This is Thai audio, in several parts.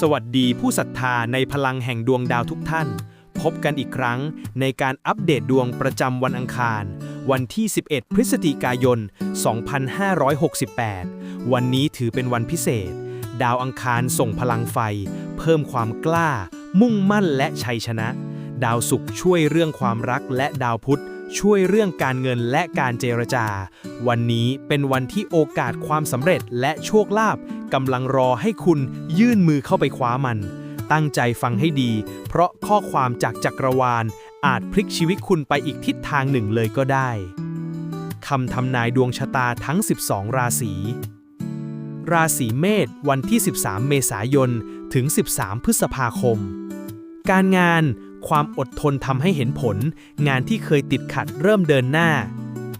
สวัสดีผู้ศรัทธาในพลังแห่งดวงดาวทุกท่าน พบกันอีกครั้งในการอัปเดตดวงประจำวันอังคาร วันที่ 11 พฤศจิกายน 2568 วันนี้ถือเป็นวันพิเศษ ดาวอังคารส่งพลังไฟ เพิ่มความกล้า มุ่งมั่นและชัยชนะ ดาวศุกร์ช่วยเรื่องความรักและดาวพุธ ช่วยเรื่องการเงินและการเจรจา วันนี้เป็นวันที่โอกาสความสำเร็จและโชคลาภกำลังรอให้คุณยื่นมือเข้าไปคว้ามัน ตั้งใจฟังให้ดี เพราะข้อความจากจักรวาล อาจพลิกชีวิตคุณไปอีกทิศทางหนึ่งเลยก็ได้คำทำนายดวงชะตาทั้ง 12 ราศีราศีเมษวันที่ 13 เมษายน ถึง 13 พฤษภาคม การงาน ความอดทนทำให้เห็นผล งานที่เคยติดขัดเริ่มเดินหน้า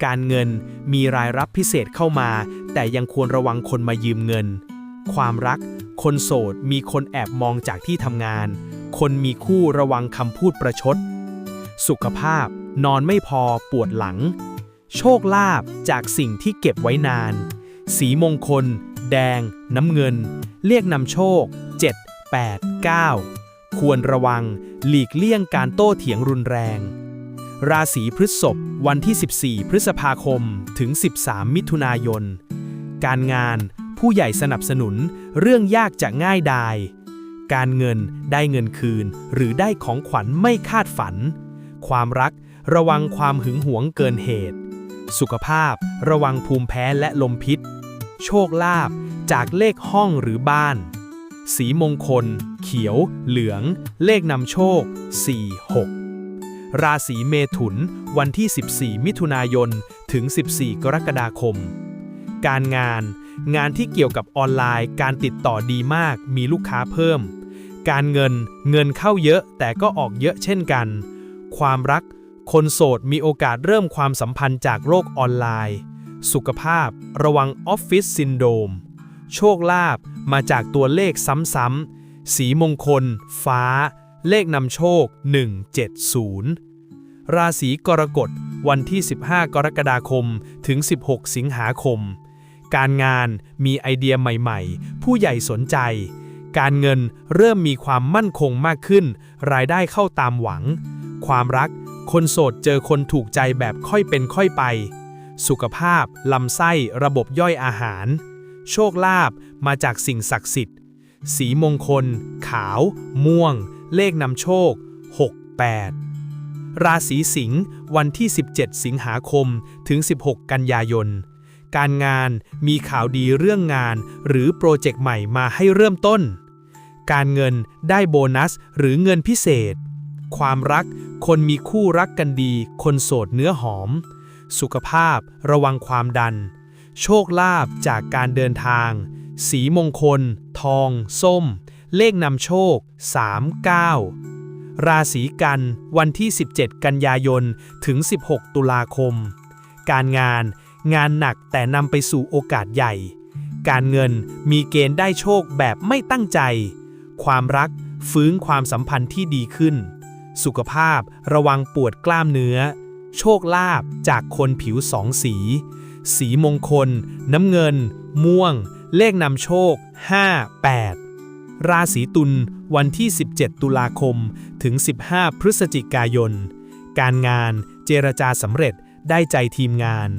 การเงินมีรายรับพิเศษเข้ามา แต่ยังควรระวังคนมายืมเงิน ความรัก คนโสดมีคนแอบมองจากที่ทำงาน คนมีคู่ระวังคำพูดประชด สุขภาพ นอนไม่พอปวดหลัง โชคลาภจากสิ่งที่เก็บไว้นาน สีมงคล แดง น้ำเงิน เรียกนำโชค 7 8 9 ควรระวัง หลีกเลี่ยงการโต้เถียงรุนแรง ราศีพฤษภวันที่ 14 พฤษภาคมถึง 13 มิถุนายน การงานผู้ใหญ่สนับสนุนเรื่องยากจะง่ายดาย การเงินได้เงินคืน หรือได้ของขวัญไม่คาดฝัน ความรักระวังความหึงหวงเกินเหตุ สุขภาพระวังภูมิแพ้และลมพิษ โชคลาภจากเลขห้องหรือบ้าน สีมงคล เขียว เหลือง เลขนำโชค 4 6ราศีเมถุน วันที่ 14 มิถุนายน ถึง 14 กรกฎาคม การงาน งานที่เกี่ยวกับออนไลน์ การติดต่อดีมาก มีลูกค้าเพิ่ม การเงิน เงินเข้าเยอะแต่ก็ออกเยอะเช่นกัน ความรัก คนโสดมีโอกาสเริ่มความสัมพันธ์จากโลกออนไลน์ สุขภาพ ระวังออฟฟิศซินโดรม โชคลาภมาจากตัวเลขซ้ำๆ สีมงคล ฟ้า เลขนำโชค 170 ราศีกรกฎ วันที่ 15 กรกฎาคม ถึง 16 สิงหาคม การงานมีไอเดียใหม่ๆ ผู้ใหญ่สนใจ การเงินเริ่มมีความมั่นคงมากขึ้น รายได้เข้าตามหวัง ความรัก คนโสดเจอคนถูกใจแบบค่อยเป็นค่อยไป สุขภาพ ลำไส้ ระบบย่อยอาหาร โชคลาภมาจากสิ่งศักดิ์สิทธิ์ สีมงคล ขาว ม่วง เลขนำโชค 68 ราศีสิงห์วันที่ 17 สิงหาคมถึง 16 กันยายน การงานมีข่าวดีเรื่องงาน หรือโปรเจกต์ใหม่มาให้เริ่มต้น การเงินได้โบนัสหรือเงินพิเศษ ความรักคนมีคู่รักกันดี คนโสดเนื้อหอม สุขภาพระวังความดัน โชคลาภจากการเดินทาง สีมงคล ทอง ส้ม เลขนำโชค 39 ราศีกัน วันที่ 17 กันยายน ถึง 16 ตุลาคม การงาน งานหนักแต่นำไปสู่โอกาสใหญ่ การเงินมีเกณฑ์ได้โชคแบบไม่ตั้งใจ ความรักฟื้นความสัมพันธ์ที่ดีขึ้น สุขภาพระวังปวดกล้ามเนื้อ โชคลาภจากคนผิวสองสี สีมงคล น้ำเงิน ม่วง เลขนำโชค 58 ราศีตุลวันที่ 17 ตุลาคม ถึง 15 พฤศจิกายน การงานเจรจาสำเร็จได้ใจทีมงาน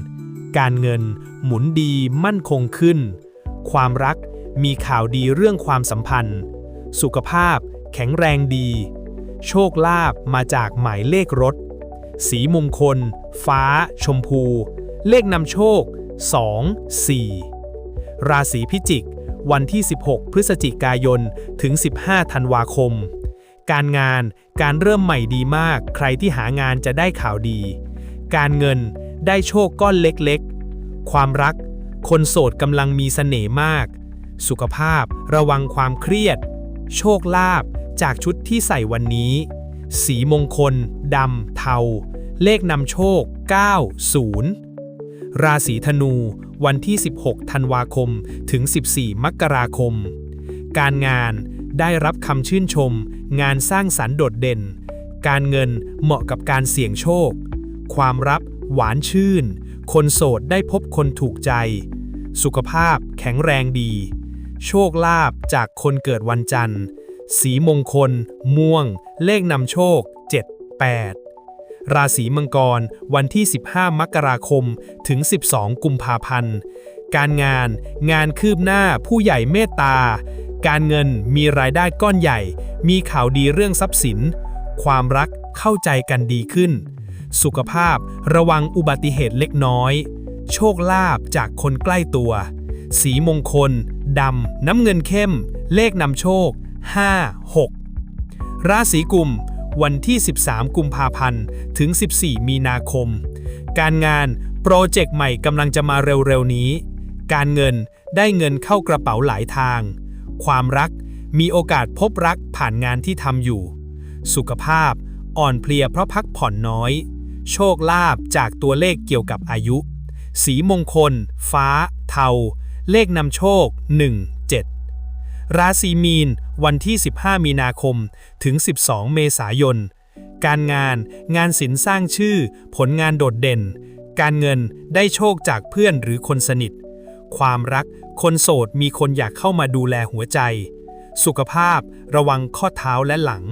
การเงินหมุนดีมั่นคงขึ้น ความรักมีข่าวดีเรื่องความสัมพันธ์ สุขภาพแข็งแรงดี โชคลาภมาจากหมายเลขรถ สีมงคล ฟ้า ชมพู เลขนำโชค 2 4 ราศีพิจิก วันที่ 16 พฤศจิกายน ถึง 15 ธันวาคม การงานการเริ่มใหม่ดีมาก ใครที่หางานจะได้ข่าวดี การเงินได้โชคก้อนเล็กๆ ความรัก คนโสดกำลังมีเสน่ห์มาก สุขภาพระวังความเครียด โชคลาภจากชุดที่ใส่วันนี้ สีมงคลดำเทา เลขนำโชค 90 ราศีธนู วันที่ 16 ธันวาคม ถึง 14 มกราคม การงานได้รับคำชื่นชม งานสร้างสรรค์โดดเด่น การเงินเหมาะกับการเสี่ยงโชค ความรับหวานชื่น คนโสดได้พบคนถูกใจ สุขภาพแข็งแรงดี โชคลาภจากคนเกิดวันจันทร์ สีมงคล ม่วง เลขนำโชค 7 8 ราศีมังกร วันที่ 15 มกราคม ถึง 12 กุมภาพันธ์ การงาน งานคืบหน้าผู้ใหญ่เมตตา การเงินมีรายได้ก้อนใหญ่ มีข่าวดีเรื่องทรัพย์สิน ความรักเข้าใจกันดีขึ้น สุขภาพระวังอุบัติเหตุเล็กน้อย โชคลาภจากคนใกล้ตัว สีมงคล ดำ น้ำเงินเข้ม เลขนำโชค 5 6 ราศีกุม วันที่ 13 กุมภาพันธ์ ถึง 14 มีนาคม การงานโปรเจกต์ใหม่กำลังจะมาเร็วๆนี้ การเงินได้เงินเข้ากระเป๋าหลายทาง ความรักมีโอกาสพบรักผ่านงานที่ทำอยู่ สุขภาพอ่อนเพลียเพราะพักผ่อนน้อย โชคลาภจากตัวเลขเกี่ยวกับอายุ สีมงคล ฟ้า เทา เลขนำโชค 1 ราศีมีน วันที่ 15 มีนาคม ถึง 12 เมษายน การงาน งานศิลป์สร้างชื่อ ผลงานโดดเด่น การเงินได้โชคจากเพื่อนหรือคนสนิท ความรัก คนโสดมีคนอยากเข้ามาดูแลหัวใจ สุขภาพ ระวังข้อเท้าและหลัง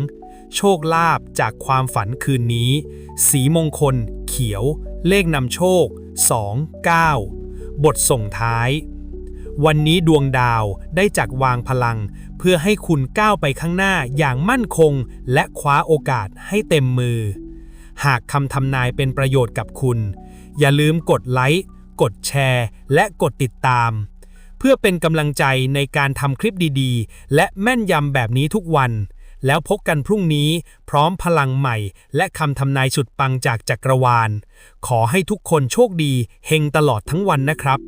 โชคลาภจากความฝันคืนนี้ สีมงคล เขียว เลขนำโชค 2 9 บทส่งท้าย วันนี้ดวงดาวได้จักวางพลัง เพื่อให้คุณก้าวไปข้างหน้าอย่างมั่นคง และคว้าโอกาสให้เต็มมือ หากคำทำนายเป็นประโยชน์กับคุณ อย่าลืมกดไลค์ กดแชร์ และกดติดตาม เพื่อเป็นกำลังใจในการทำคลิปดีๆ และแม่นยำแบบนี้ทุกวัน แล้วพบกันพรุ่งนี้พร้อมพลังใหม่ และคำทำนายสุดปังจากจักรวาล ขอให้ทุกคนโชคดีเฮงตลอดทั้งวันนะครับ